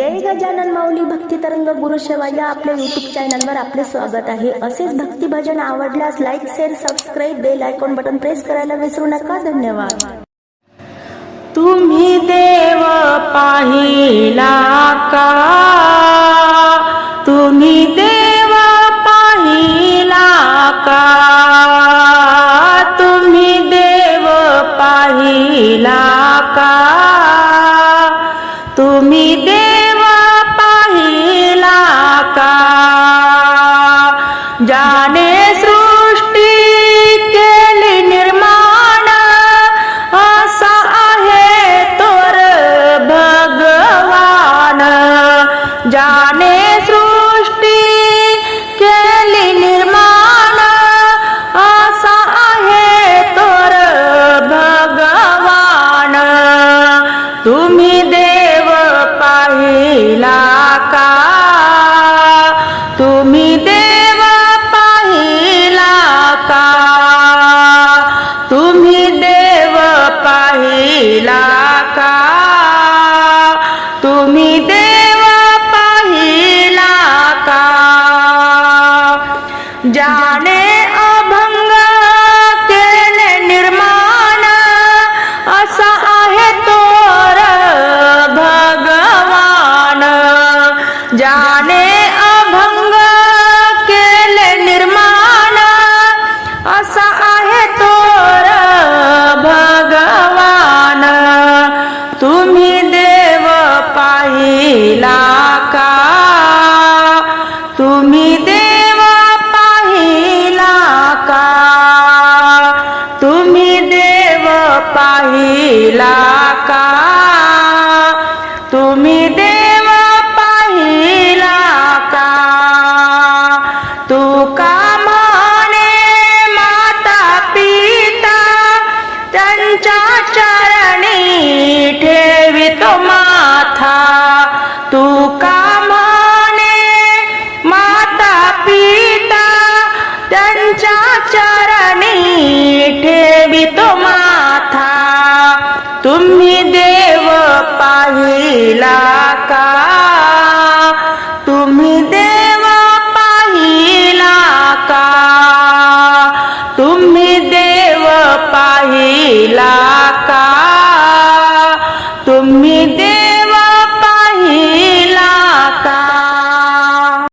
जय गजानन माऊली भक्ती तरंग गुरुसेवा या आपल्या युट्यूब चॅनलवर आपले स्वागत आहे. असेच भक्ती भजन आवडल्यास like share subscribe bell icon button press करायला विसरू नका. धन्यवाद. तुम्ही देव पाहिला का? तुम्ही देव पाहिला का? तुम्ही देव पाहिला का? सृष्टी केली निर्माण. असा आहे तोर भगवान. तुम्ही पाहिला का? तुम्ही देव पाहिला का? तू का म्हणे माता पिता त्यांच्या चरणी ठेवितो माथा? तू का तुम्ही देव पाहिला का? तुम्ही देव पाहिला का? तुम्ही देव पाहिला का? तुम्ही